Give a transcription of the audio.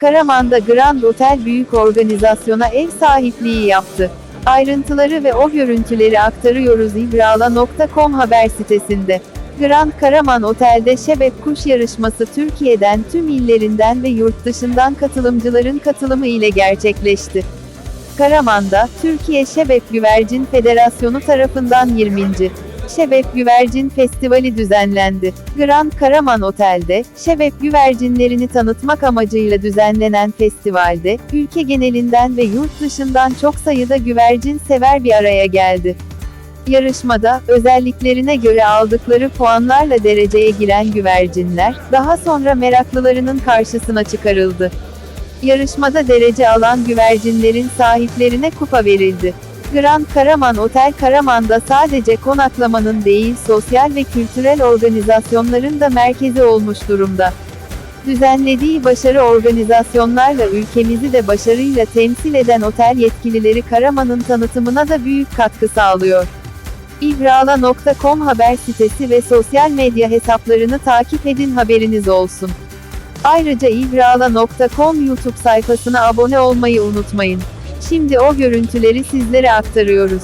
Karaman'da Grand Otel büyük organizasyona ev sahipliği yaptı. Ayrıntıları ve o görüntüleri aktarıyoruz ibrala.com haber sitesinde. Grand Karaman Otel'de Şebep Kuş Yarışması Türkiye'den tüm illerinden ve yurt dışından katılımcıların katılımı ile gerçekleşti. Karaman'da, Türkiye Şebep Güvercin Federasyonu tarafından 20. Şebep Güvercin Festivali düzenlendi. Grand Karaman Otel'de, Şebep güvercinlerini tanıtmak amacıyla düzenlenen festivalde, ülke genelinden ve yurt dışından çok sayıda güvercin sever bir araya geldi. Yarışmada, özelliklerine göre aldıkları puanlarla dereceye giren güvercinler, daha sonra meraklılarının karşısına çıkarıldı. Yarışmada derece alan güvercinlerin sahiplerine kupa verildi. Grand Karaman Otel Karaman'da sadece konaklamanın değil sosyal ve kültürel organizasyonların da merkezi olmuş durumda. Düzenlediği başarı organizasyonlarla ülkemizi de başarıyla temsil eden otel yetkilileri Karaman'ın tanıtımına da büyük katkı sağlıyor. İbrala.com haber sitesi ve sosyal medya hesaplarını takip edin haberiniz olsun. Ayrıca İbrala.com YouTube sayfasına abone olmayı unutmayın. Şimdi o görüntüleri sizlere aktarıyoruz.